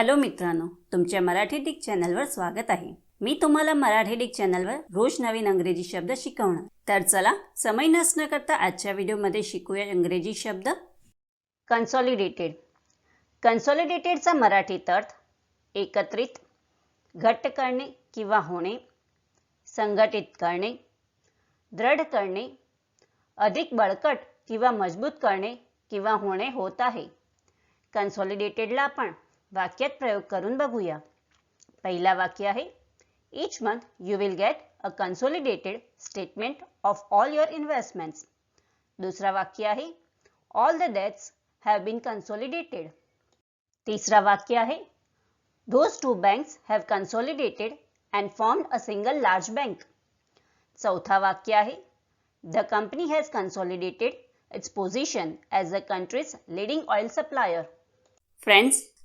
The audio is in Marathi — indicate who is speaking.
Speaker 1: हॅलो मित्रांनो तुमच्या मराठी डिक चॅनलवर स्वागत आहे. मी तुम्हाला मराठी डिक चॅनलवर रोज नवीन अंग्रेजी शब्द शिकवणार. तर चला समय नसणं करता आजच्या व्हिडिओमध्ये शिकूया इंग्रजी शब्द. कन्सॉलिडेटेड कन्सॉलिडेटेडचा मराठीत अर्थ एकत्रित घट्ट करणे किंवा होणे संघटित करणे दृढ करणे अधिक बळकट किंवा मजबूत करणे किंवा होणे होत आहे. कन्सॉलिडेटेडला आपण वाक्यात प्रयोग करून बघूया. पहिला वाक्य आहे each month you will get a consolidated statement of all your investments दुसरा वाक्य आहे all the debts have been consolidated तिसरा वाक्य आहे those two banks have consolidated and formed a single large bank चौथा वाक्य आहे the company has consolidated its position as a country's leading oil supplier friends